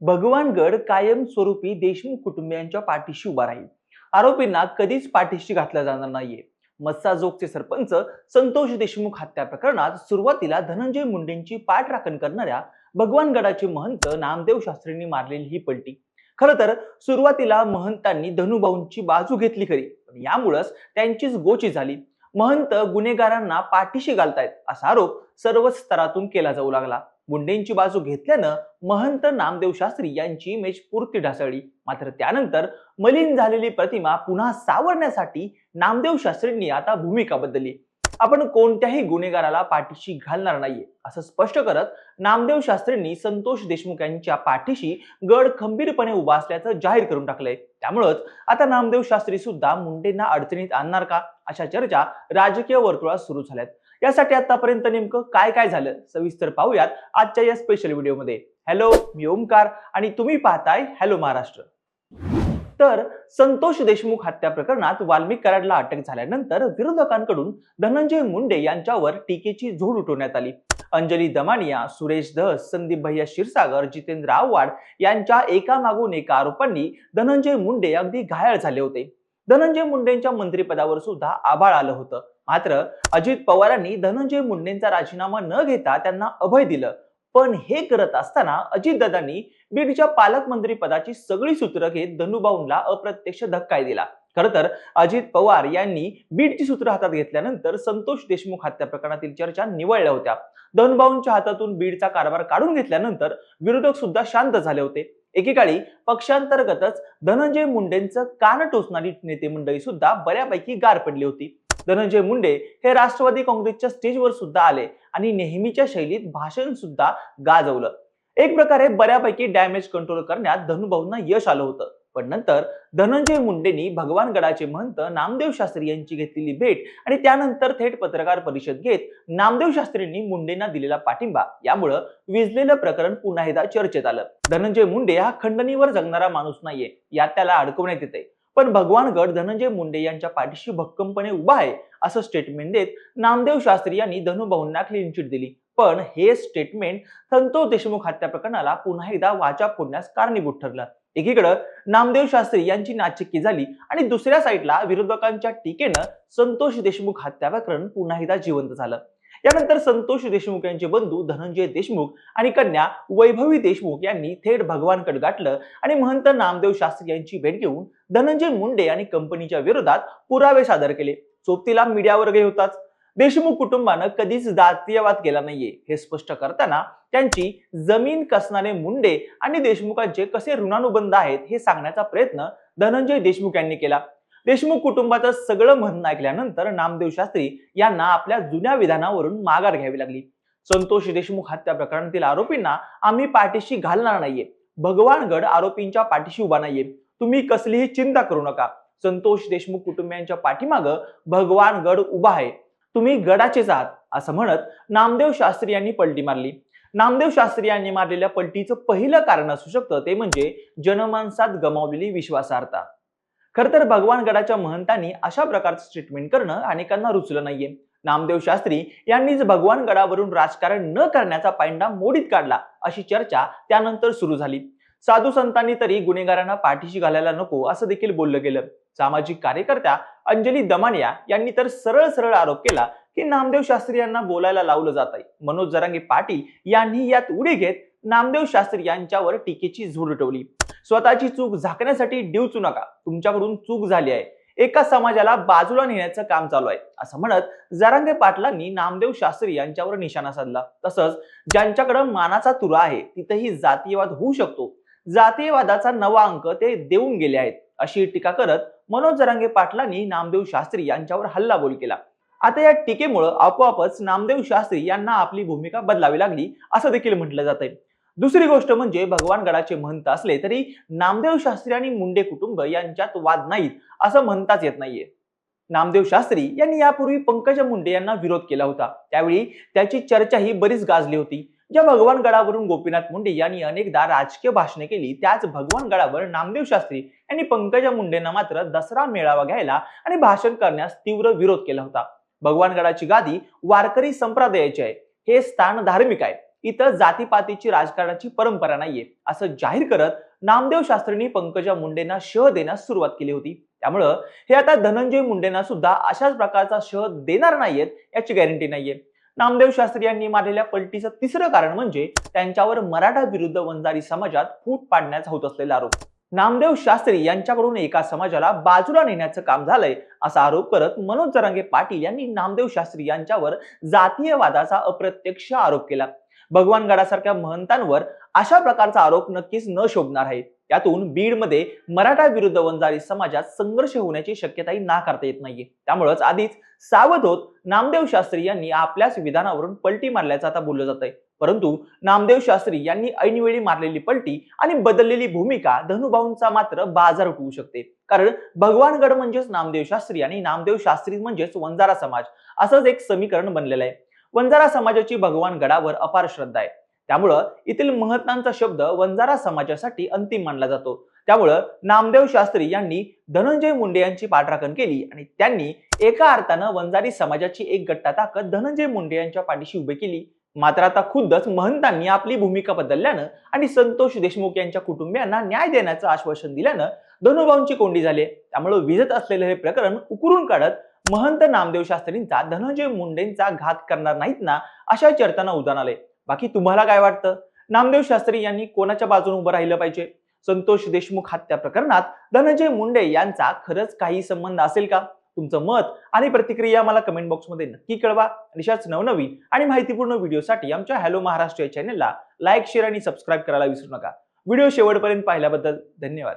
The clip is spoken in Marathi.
भगवानगड कायमस्वरूपी देशमुख कुटुंबियांच्या पाठीशी उभा राहील. आरोपींना कधीच पाठीशी घातला जाणार नाहीये. मस्साजोगचे सरपंच संतोष देशमुख हत्या प्रकरणात सुरुवातीला धनंजय मुंडेंची पाठराखण करणाऱ्या भगवानगडाचे महंत नामदेव शास्त्रींनी मारलेली ही पलटी. खरं तर सुरुवातीला महंतांनी धनुभाऊंची बाजू घेतली खरी पण यामुळंच त्यांचीच गोची झाली. महंत गुन्हेगारांना पाठीशी घालतायत असा आरोप सर्व स्तरातून केला जाऊ लागला. मुंडेंची बाजू घेतल्यानं महंत नामदेव शास्त्री यांची इमेज पुरती ढासळली. मात्र त्यानंतर मलिन झालेली प्रतिमा पुन्हा सावरण्यासाठी नामदेव शास्त्रींनी आता भूमिका बदलली. आपण कोणत्याही गुन्हेगाराला पाठीशी घालणार नाहीये असं स्पष्ट करत नामदेव शास्त्रींनी संतोष देशमुख यांच्या पाठीशी गड खंबीरपणे उभा असल्याचं जाहीर करून टाकलंय. त्यामुळंच आता नामदेव शास्त्री सुद्धा मुंडेंना अडचणीत आणणार का? अशा चर्चा राजकीय वर्तुळात सुरू झाल्यात. यासाठी आतापर्यंत नेमकं काय काय झालं सविस्तर पाहूयात आजच्या या स्पेशल व्हिडिओमध्ये हॅलो मी ओमकार आणि तुम्ही पाहताय हॅलो महाराष्ट्र. तर संतोष देशमुख हत्या प्रकरणात वाल्मिक कराडला अटक झाल्यानंतर विरोधकांकडून धनंजय मुंडे यांच्यावर टीकेची झोड उठवण्यात आली. अंजली दमानिया सुरेश धस संदीप भैया क्षीरसागर जितेंद्र आव्हाड यांच्या एकामागून एका आरोपांनी धनंजय मुंडे अगदी घायल झाले होते. धनंजय मुंडेंच्या मंत्रिपदावर सुद्धा आभाळ आलं होतं. मात्र अजित पवारांनी धनंजय मुंडेंचा राजीनामा न घेता त्यांना अभय दिलं. पण हे करत असताना अजितदादांनी बीडच्या पालकमंत्री पदाची सगळी सूत्र घेत धनुभाऊंना अप्रत्यक्ष धक्काय दिला. खर तर अजित पवार यांनी बीडची सूत्र हातात घेतल्यानंतर संतोष देशमुख हत्या प्रकरणातील चर्चा निवळल्या होत्या. धनभाऊंच्या हातातून बीडचा कारभार काढून घेतल्यानंतर विरोधक सुद्धा शांत झाले होते. एकेकाळी पक्षांतर्गतच धनंजय मुंडेंचं कान टोचणारी नेते मंडळी सुद्धा बऱ्यापैकी गार पडली होती. धनंजय मुंडे हे राष्ट्रवादी काँग्रेसच्या स्टेजवर सुद्धा आले आणि नेहमीच्या शैलीत भाषण सुद्धा गाजवलं. एक प्रकारे बऱ्यापैकी डॅमेज कंट्रोल करण्यात धनुभाऊंना यश आलं होतं. पण नंतर धनंजय मुंडेंनी भगवानगडाचे महंत नामदेव शास्त्री यांची घेतलेली भेट आणि त्यानंतर थेट पत्रकार परिषद घेत नामदेव शास्त्रींनी मुंडेंना दिलेला पाठिंबा यामुळं विजलेलं प्रकरण पुन्हा एकदा चर्चेत आलं. धनंजय मुंडे हा खंडणीवर जगणारा माणूस नाहीये यात त्याला अडकवण्यात येते पण भगवानगड धनंजय मुंडे यांच्या पाठीशी भक्कमपणे उभा आहे असं स्टेटमेंट देत नामदेव शास्त्री यांनी धनुभाऊंना क्लीन चिट दिली. पण हे स्टेटमेंट संतोष देशमुख हत्या प्रकरणाला पुन्हा एकदा वाचा फोडण्यास कारणीभूत ठरलं. एकीकडं नामदेव शास्त्री यांची नाचिकी झाली आणि दुसऱ्या साईडला विरोधकांच्या टीकेनं संतोष देशमुख हत्या प्रकरण पुन्हा एकदा जिवंत झालं. यानंतर संतोष देशमुख यांचे बंधू धनंजय देशमुख आणि कन्या वैभवी देशमुख यांनी थेट भगवानकडे गाठलं आणि महंत नामदेव शास्त्री यांची भेट घेऊन धनंजय मुंडे आणि कंपनीच्या विरोधात पुरावे सादर केले. चोपतीला मीडियावर गे होताच. देशमुख कुटुंबानं कधीच जातीयवाद केला नाहीये हे स्पष्ट करताना त्यांची जमीन कसणारे मुंडे आणि देशमुखांचे कसे ऋणानुबंध आहेत हे सांगण्याचा प्रयत्न धनंजय देशमुख यांनी केला. देशमुख कुटुंबाचं सगळं म्हणणं ऐकल्यानंतर नामदेव शास्त्री यांना आपल्या जुन्या विधानावरून माघार घ्यावी लागली. संतोष देशमुख हत्या प्रकरणातील आरोपींना आम्ही पाठीशी घालणार नाहीये. भगवानगड आरोपींच्या पाठीशी उभा नाहीये. तुम्ही कसलीही चिंता करू नका. संतोष देशमुख कुटुंबियांच्या पाठीमागं भगवानगड उभा आहे. तुम्ही गडाचेच आहात असं म्हणत नामदेव शास्त्री यांनी पलटी मारली. नामदेव शास्त्री यांनी मारलेल्या पलटीचं पहिलं कारण असू शकतं ते म्हणजे जनमानसात गमावलेली विश्वासार्हता. खर तर भगवान गडाच्या महंतांनी अशा प्रकारचं ट्रीटमेंट करणं अनेकांना रुचलं नाहीये. नामदेव शास्त्री यांनीच भगवानगडावरून राजकारण न करण्याचा पायंडा मोडीत काढला अशी चर्चा त्यानंतर सुरू झाली. साधू संतांनी तरी गुन्हेगारांना पाठीशी घालायला नको असं देखील बोललं गेलं. सामाजिक कार्यकर्त्या अंजली दमानिया यांनी तर सरळ सरळ आरोप केला की नामदेव शास्त्री यांना बोलायला लावलं जात आहे मनोज जरांगे पाटील यांनी यात उडी घेत नामदेव शास्त्री यांच्यावर टीकेची झूड उठवली स्वतःची चूक झाकण्यासाठी डिवचू नका. तुमच्याकडून चूक झाली आहे. एका समाजाला बाजूला नेण्याचं काम चालू आहे. असं म्हणत जरांगे पाटलांनी नामदेव शास्त्री यांच्यावर निशाणा साधला. तसंच ज्यांच्याकडे मानाचा तुरा आहे तिथेही जातीयवाद होऊ शकतो. जातीयवादाचा नवा अंक ते देऊन गेले आहेत अशी टीका करत मनोज जरांगे पाटलांनी नामदेव शास्त्री यांच्यावर हल्लाबोल केला. आता या टीकेमुळे आपोआपच नामदेव शास्त्री यांना आपली भूमिका बदलावी लागली असं देखील म्हटलं जात आहे दुसरी गोष्ट म्हणजे भगवान गडाचे महंत असले तरी नामदेव शास्त्री आणि मुंडे कुटुंब यांच्यात वाद नाहीत असं म्हणताच येत नाहीये. नामदेव शास्त्री यांनी यापूर्वी पंकजा मुंडे यांना विरोध केला होता. त्यावेळी त्याची चर्चाही बरीच गाजली होती. ज्या भगवान गडावरून गोपीनाथ मुंडे यांनी अनेकदा राजकीय भाषणे केली त्याच भगवान गडावर नामदेव शास्त्री यांनी पंकजा मुंडेंना मात्र दसरा मेळावा घ्यायला आणि भाषण करण्यास तीव्र विरोध केला होता. भगवान गडाची गादी वारकरी संप्रदायाची आहे. हे स्थान धार्मिक आहे. इथं जातीपातीची राजकारणाची परंपरा नाहीये. असं जाहीर करत नामदेव शास्त्रींनी पंकजा मुंडेंना शह देण्यास सुरुवात केली होती. त्यामुळं हे आता धनंजय मुंडेंना सुद्धा अशाच प्रकारचा शह देणार नाहीयेत याची गॅरंटी नाहीये. नामदेव शास्त्री यांनी मारलेल्या पलटीचं तिसरं कारण म्हणजे त्यांच्यावर मराठा विरुद्ध वंजारी समाजात फूट पाडण्याचा होत असलेला आरोप. नामदेव शास्त्री यांच्याकडून एका समाजाला बाजूला नेण्याचं काम झालंय असा आरोप करत मनोज जरांगे पाटील यांनी नामदेव शास्त्री यांच्यावर जातीयवादाचा अप्रत्यक्ष आरोप केला. भगवान गडासारख्या महंतांवर अशा प्रकारचा आरोप नक्कीच न शोभणार आहे. त्यातून बीडमध्ये मराठा विरुद्ध वंजारी समाजात संघर्ष होण्याची शक्यताही नाकारता येत नाहीये. त्यामुळेच आधीच सावध होत नामदेव शास्त्री यांनी आपल्याच विधानावरून पलटी मारल्याचं आता बोललं जात आहे परंतु नामदेव शास्त्री यांनी ऐनवेळी मारलेली पलटी आणि बदललेली भूमिका धनुभाऊंचा मात्र बाजार उठवू शकते. कारण भगवानगड म्हणजेच नामदेव शास्त्री आणि नामदेव शास्त्री म्हणजेच वंजारा समाज असंच एक समीकरण बनलेलं आहे. वंजारा समाजाची भगवान गडावर अपार श्रद्धा आहे. त्यामुळं येथील महत्तांचा शब्द वंजारा समाजासाठी अंतिम मानला जातो. त्यामुळं नामदेव शास्त्री यांनी धनंजय मुंडे यांची पाठराखण केली आणि त्यांनी एका अर्थानं वंजारी समाजाची एक गट्टा ताकद धनंजय मुंडे यांच्या पाठीशी उभी केली. मात्र आता खुद्दच महंतांनी आपली भूमिका बदलल्यानं आणि संतोष देशमुख यांच्या कुटुंबियांना न्याय देण्याचं आश्वासन दिल्यानं धनुभाऊंची कोंडी झाली त्यामुळे विजत असलेलं हे प्रकरण उकरून काढत महंत नामदेव शास्त्रींचा धनंजय मुंडेंचा घात करणार नाहीत ना अशा चर्चांना उदाहरण आले. बाकी तुम्हाला काय वाटतं? नामदेव शास्त्री यांनी कोणाच्या बाजूने उभं राहिलं पाहिजे? संतोष देशमुख हत्या प्रकरणात धनंजय मुंडे यांचा खरंच काही संबंध असेल का? तुमचं मत आणि प्रतिक्रिया मला कमेंट बॉक्समध्ये नक्की कळवा. अशाच नवनवीन आणि माहितीपूर्ण व्हिडिओसाठी आमच्या हॅलो महाराष्ट्र या चॅनलला लाईक शेअर आणि सबस्क्राईब करायला विसरू नका. व्हिडिओ शेवटपर्यंत पाहिल्याबद्दल धन्यवाद.